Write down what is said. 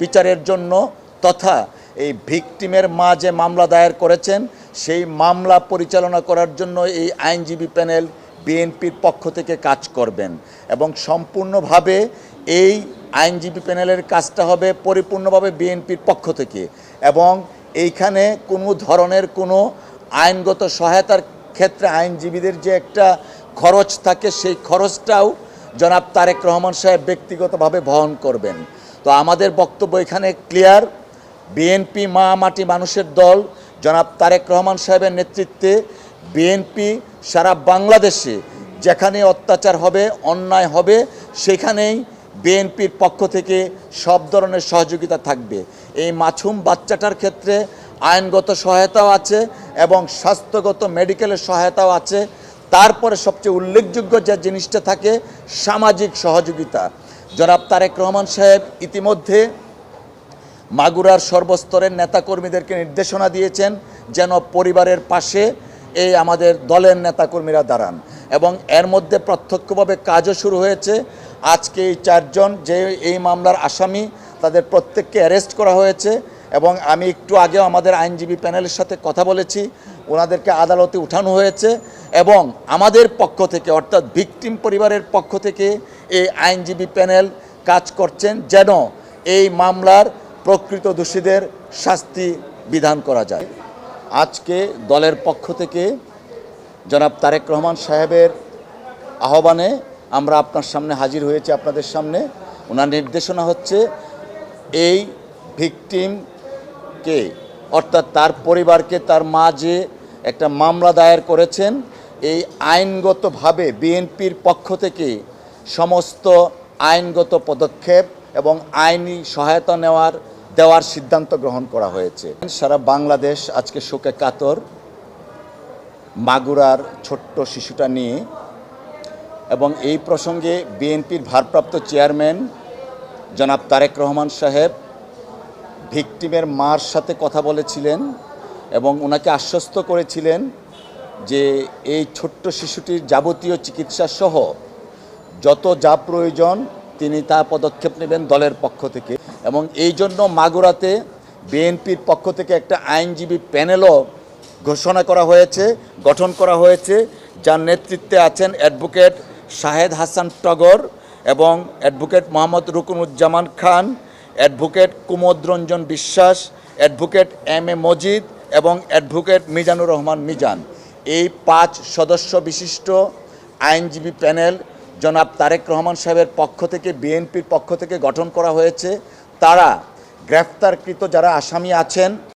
বিচারের জন্য তথা এই ভিকটিমের মা যে মামলা দায়ের করেছেন, সেই মামলা পরিচালনা করার জন্য এই আইনজীবী প্যানেল বিএনপির পক্ষ থেকে কাজ করবেন এবং সম্পূর্ণভাবে এই আইনজীবী প্যানেলের কাজটা হবে পরিপূর্ণভাবে বিএনপির পক্ষ থেকে এবং এইখানে কোনো ধরনের কোনো আইনগত সহায়তার ক্ষেত্রে আইনজীবীদের যে একটা খরচ থাকে, সেই খরচটাও জনাব তারেক রহমান সাহেব ব্যক্তিগতভাবে বহন করবেন। তো আমাদের বক্তব্য এখানে ক্লিয়ার বিএনপি মা মাটি মানুষের দল, জনাব তারেক রহমান সাহেবের নেতৃত্বে বিএনপি সারা বাংলাদেশে যেখানে অত্যাচার হবে, অন্যায় হবে, সেখানেই বিএনপির পক্ষ থেকে সব ধরনের সহযোগিতা থাকবে। এই মাছুম বাচ্চাটার ক্ষেত্রে আইনগত সহায়তাও আছে এবং স্বাস্থ্যগত মেডিকেলের সহায়তাও আছে। তারপরে সবচেয়ে উল্লেখযোগ্য যে জিনিসটা থাকে, সামাজিক সহযোগিতা। জনাব তারেক রহমান সাহেব ইতিমধ্যে মাগুরার সর্বস্তরের নেতাকর্মীদেরকে নির্দেশনা দিয়েছেন যেন পরিবারের পাশে এই আমাদের দলের নেতাকর্মীরা দাঁড়ান। এবং এর মধ্যে প্রত্যক্ষভাবে কাজও শুরু হয়েছে। আজকে এই চারজন যে এই মামলার আসামি, তাদের প্রত্যেককে অ্যারেস্ট করা হয়েছে। এবং আমি একটু আগেও আমাদের আইনজীবী প্যানেলের সাথে কথা বলেছি। ওনাদেরকে আদালতে উঠানো হয়েছে। এবং আমাদের পক্ষ থেকে, অর্থাৎ ভিকটিম পরিবারের পক্ষ থেকে এই আইনজীবী প্যানেল কাজ করছেন যেন এই মামলার প্রকৃত দোষীদের শাস্তি বিধান করা যায়। আজকে দলের পক্ষ থেকে জনাব তারেক রহমান সাহেবের আহ্বানে আমরা আপনার সামনে হাজির হয়েছি আপনাদের সামনে। ওনার নির্দেশনা হচ্ছে এই ভিকটিমকে অর্থাৎ তার পরিবারকে তার মা যে একটা মামলা দায়ের করেছেন এই আইনগতভাবে বিএনপির পক্ষ থেকে সমস্ত আইনগত পদক্ষেপ এবং আইনি সহায়তা নেওয়ার, দেওয়ার সিদ্ধান্ত গ্রহণ করা হয়েছে। সারা বাংলাদেশ আজকে শোকে কাতর, মাগুরার ছোট্ট শিশুটা নিয়ে এবং এই প্রসঙ্গে বিএনপির ভারপ্রাপ্ত চেয়ারম্যান জনাব তারেক রহমান সাহেব ভিকটিমের মার সাথে কথা বলেছিলেন এবং ওনাকে আশ্বস্ত করেছিলেন যে এই ছোট্ট শিশুটির যাবতীয় চিকিৎসা সহ যত যা প্রয়োজন তিনি তা পদক্ষেপ নেবেন দলের পক্ষ থেকে। এবং এই জন্য মাগুরাতে বিএনপির পক্ষ থেকে একটা আইনজীবী প্যানেলও ঘোষণা করা হয়েছে, গঠন করা হয়েছে, যার নেতৃত্বে আছেন অ্যাডভোকেট শাহেদ হাসান টগর এবং advocate Mohammad Ruknuzzaman Khan, advocate Kumod Ranjan Biswas, advocate M এ মজিদ এবং অ্যাডভোকেট মিজানুর রহমান মিজান। এই পাঁচ সদস্য বিশিষ্ট আইনজীবী প্যানেল জনাব তারেক রহমান সাহেবের পক্ষ থেকে, বিএনপির পক্ষ থেকে গঠন করা হয়েছে। তারা গ্রেফতারকৃত যারা আসামি আছেন